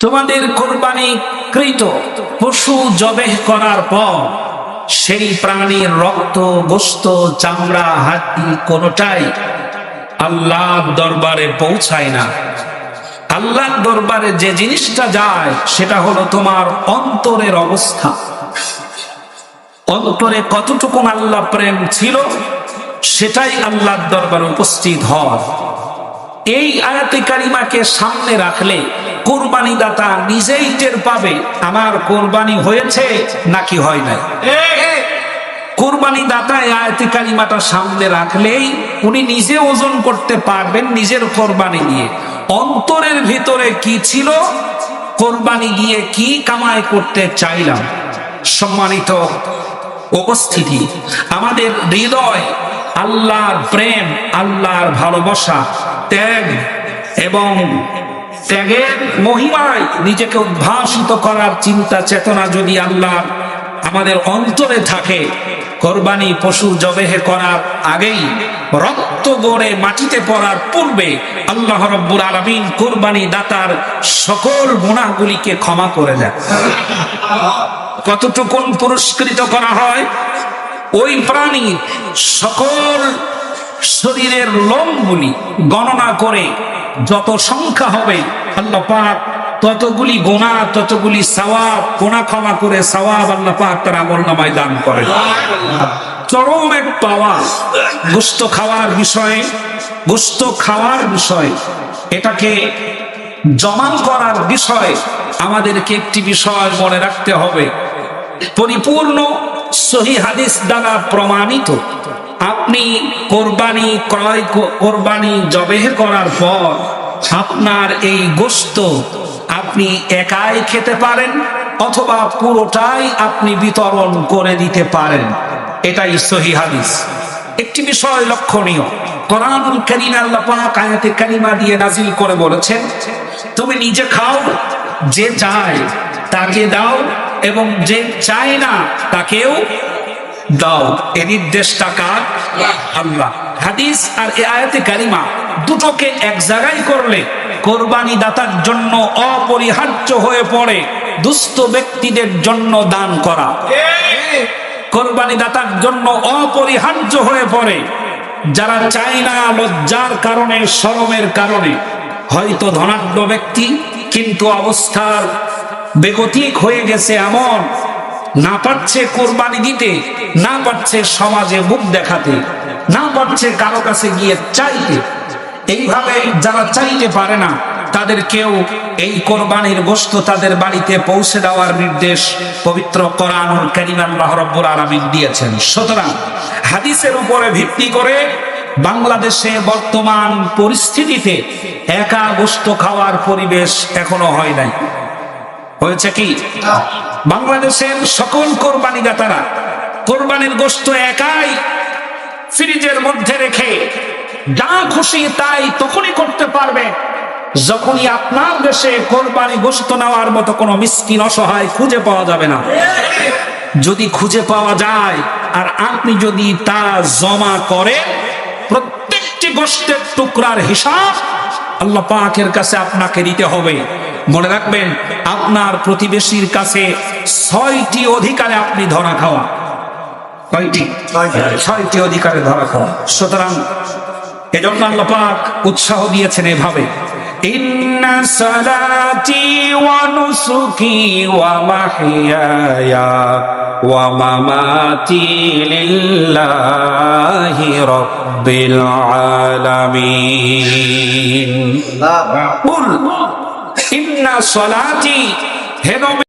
তোমাদের কোরবানি কৃত, পশু জবেহ করার পর সেই প্রাণীর রক্ত, গোস্ত, চামড়া, হাতি কোনটাই আল্লাহ দরবারে পৌঁছায় না। আল্লাহ দরবারে যে জিনিসটা যায়, সেটা হলো তোমার অন্তরের অবস্থা। অন্তরে কতটুকু আল্লাহ প্রেম ছিল, সেটাই আল্লাহর দরবারে উপস্থিত হয় এই আয়াতে কারিমাকে সামনে রাখলে কোরবানি দাতা নিজেই টের পাবে, আমার কোরবানি হয়েছে নাকি হয় নাই? কোরবানি দাতা এই আয়াতে কারিমাটা সামনে রাখলেই উনি নিজে ওজন করতে পারবেন নিজের কোরবানি নিয়ে। অন্তরের ভিতরে কি ছিল? কোরবানি দিয়ে কি কামাই করতে চাইলাম? সম্মানিত উপস্থিতি, আমাদের হৃদয়, আল্লাহর প্রেম, আল্লাহর ভালোবাসা, ত্যাগ এবং ত্যাগের মহিমায় নিজেকে উদ্ভাসিত করার চিন্তা চেতনা যদি আল্লাহ আমাদের অন্তরে থাকে, কোরবানি পশু জবেহে করার আগেই রক্ত গড়ে মাটিতে পড়ার পূর্বে আল্লাহ রব্বুল আলমিন কোরবানি দাতার সকল গুণাগুলিকে ক্ষমা করে দেয় কতটুকুন পুরস্কৃত করা হয়? ওই প্রাণী সকল শরীরের লোমগুলি গণনা করে যত সংখ্যা হবে আল্লাহ পাক ততগুলি গোনা ততগুলি সওয়াব গোনা ক্ষমা করে সওয়াব আল্লাহ পাক তার আমল নামায় দান করে চরম এক পাওয়া গুস্ত খাওয়ার বিষয়ে গুস্ত খাওয়ার বিষয়, এটাকে জমান করার বিষয় আমাদেরকে একটি বিষয় মনে রাখতে হবে। পরিপূর্ণ সহি হাদিস দ্বারা প্রমাণিত, আপনি কোরবানি, ক্রয় কোরবানি জবেহ করার পর আপনার এই গোস্ত আপনি একাই খেতে পারেন অথবা পুরোটাই আপনি বিতরণ করে দিতে পারেন। এটাই সহি হাদিস। একটি বিষয় লক্ষণীয়। দিয়ে নাজিল করে বলেছেন, তুমি নিজে খাও, যে চায় তাকে দাও এবং যে চায় না তাকেও দাও এ নির্দেশটা কার আল্লাহ। হাদিস আর এ আয়াতে কারিমা দুটোকে এক জায়গায় করলে কোরবানি দাতার জন্য অপরিহার্য হয়ে পড়ে দুস্থ ব্যক্তিদের জন্য দান করা। কোরবানি দাতার জন্য অপরিহার্য হয়ে পড়ে যারা চায় না লজ্জার কারণে শরমের কারণে। হয়তো ধনাঢ্য ব্যক্তি কিন্তু অবস্থার বেগতিক হয়ে গেছে এমন না পারছে কোরবানি দিতে, না পারছে সমাজে মুখ দেখাতে, না পারছে কারও কাছে গিয়ে চাইতে। এইভাবে যারা চাইতে পারে না, তাদের কেউ এই কোরবানির গোস্ত তাদের বাড়িতে পৌঁছে দেওয়ার নির্দেশ পবিত্র কোরআনুল কারীম আল্লাহ আলামিন দিয়েছেন। সুতরাং হাদিসের উপরে ভিত্তি করে বাংলাদেশে বর্তমান পরিস্থিতিতে একা গোস্ত খাওয়ার পরিবেশ এখনও হয় নাই। হয়েছে কি? বাংলাদেশের সকল কোরবানি দাতারা কোরবানির গোস্ত একাই ফ্রিজের মধ্যে রেখে যা খুশি তাই তখনই করতে পারবে। যখনই আপনার দেশে কোরবানি গোস্ত নেওয়ার মতো কোনো মিসকিন অসহায় খুঁজে পাওয়া যাবে না। যদি খুঁজে পাওয়া যায়, আর আপনি যদি তা জমা করেন, প্রত্যেকটি গোষ্ঠের টুকরার হিসাব আল্লাহ পাকের কাছে আপনাকে দিতে হবে। মনে রাখবেন আপনার প্রতিবেশীর কাছে ছয়টি অধিকারে আপনি ধরা খাওয়া। কয়টি ছয়টি। অধিকারে ধরা খাওয়া। সুতরাং এজন্য আল্লাহ পাক উৎসাহ দিয়েছেন এভাবে। কুল ইন্না সালাতি হে নবী